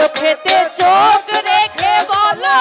চোখেতে চোখ রেখে বলো।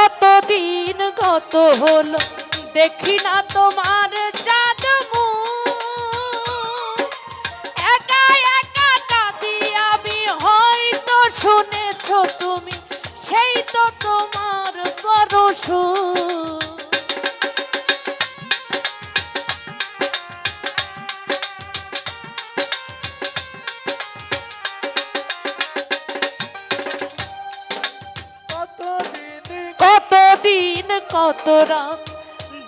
গত দিন কত হলো, দেখি না তোমার জাদু একা একা কাঁদি আমি, হয়তো শুনেছ তুমি, সেই তো তোমার পরশ। কত রাত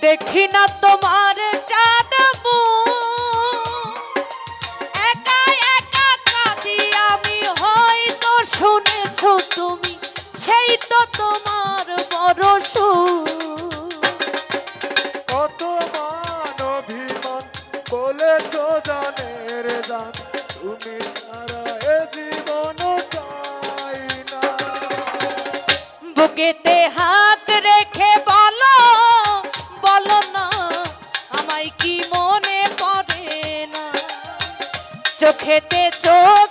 দেখি না তোমার চাঁদ একা একা কাঁদি আমি হয়তো শুনেছ তুমি সেই তো তোমার বড় কত মান অভিমান বলেছ জানের জান তুমি ছাড়া এ জীবন চাই না। বুকেতে হাত চোখেতে চোখ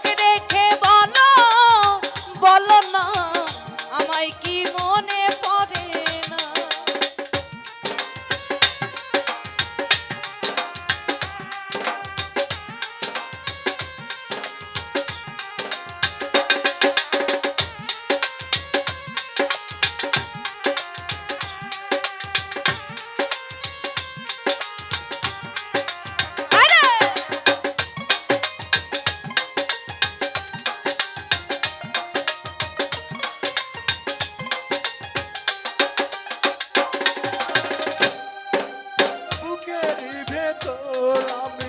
ভেতর আমি